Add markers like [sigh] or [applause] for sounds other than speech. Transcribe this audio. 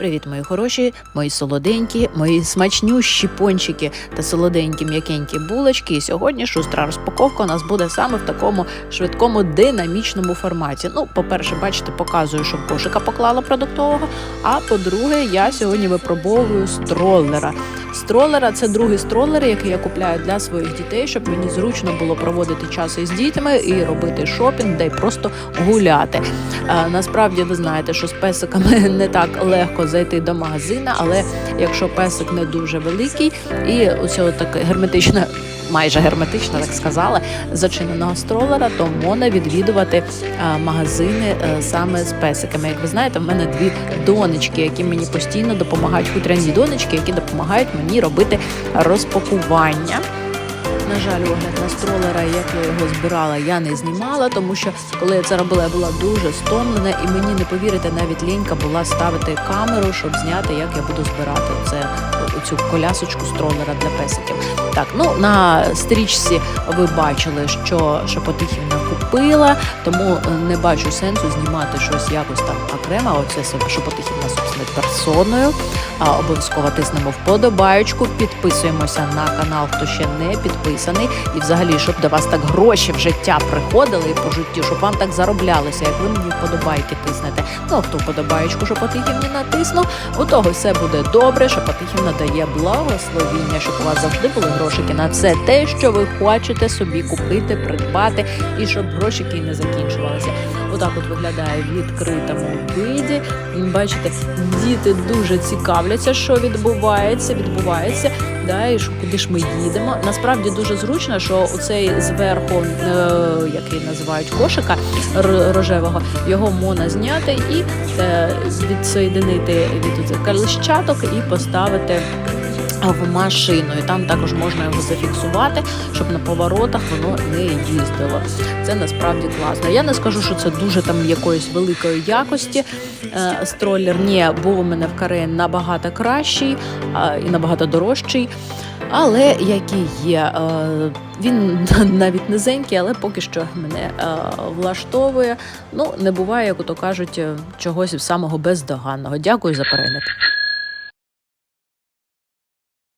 Привіт, мої хороші, мої солоденькі, мої смачнющі пончики та солоденькі м'якенькі булочки. І сьогодні шустра розпаковка у нас буде саме в такому швидкому динамічному форматі. Ну, по-перше, бачите, показую, що кошика поклала продуктового. А по-друге, я сьогодні випробовую строллера. Стролера це другий стролер, який я купляю для своїх дітей, щоб мені зручно було проводити час із дітьми і робити шопінг, де й просто гуляти. А, насправді ви знаєте, що з песиками [laughs] не так легко зайти до магазина, але якщо песик не дуже великий і ось таке герметичне. Майже герметично, так сказала, зачиненого стролера, то можна відвідувати а, магазини а, саме з песиками. Як ви знаєте, в мене дві донечки, які мені постійно допомагають, хутряні донечки, які допомагають мені робити розпакування. На жаль, огляд на стролера, як я його збирала, я не знімала, тому що коли я це робила, я була дуже стомлена, і мені не повірите, навіть лінька була ставити камеру, щоб зняти, як я буду збирати це цю колясочку стролера для песиків. Так, ну на стрічці ви бачили, що Шепотихівна купила, тому не бачу сенсу знімати щось якось там окремо. Оце Шепотихівна собственно персоною. А, обов'язково тиснемо вподобаєчку, підписуємося на канал, хто ще не підписаний. І взагалі, щоб до вас так гроші в життя приходили і по житті, щоб вам так зароблялося, як ви мені вподобайки тиснете. Ну а хто вподобаєчку Шепотихівні натиснув, у того все буде добре. Шепотихівна дає благословіння, щоб у вас завжди були грошики на все те, що ви хочете собі купити, придбати, і щоб грошики не закінчувалися. Отак от виглядає в відкритому виді. Бачите, діти дуже цікавляться, що відбувається, відбувається. Да, і що куди ж ми їдемо. Насправді дуже зручно, що оцей зверху, е, який називають кошика рожевого, його можна зняти і е, відсоєдинити від калищаток і поставити. В машину, і там також можна його зафіксувати, щоб на поворотах воно не їздило. Це насправді класно. Я не скажу, що це дуже там якоїсь великої якості. Е, стролер ні, був у мене в каре набагато кращий і набагато дорожчий. Але який є, е, він [laughs] навіть низенький, але поки що мене е, влаштовує. Ну, не буває, як ото кажуть, чогось самого бездоганного. Дякую за перегляд.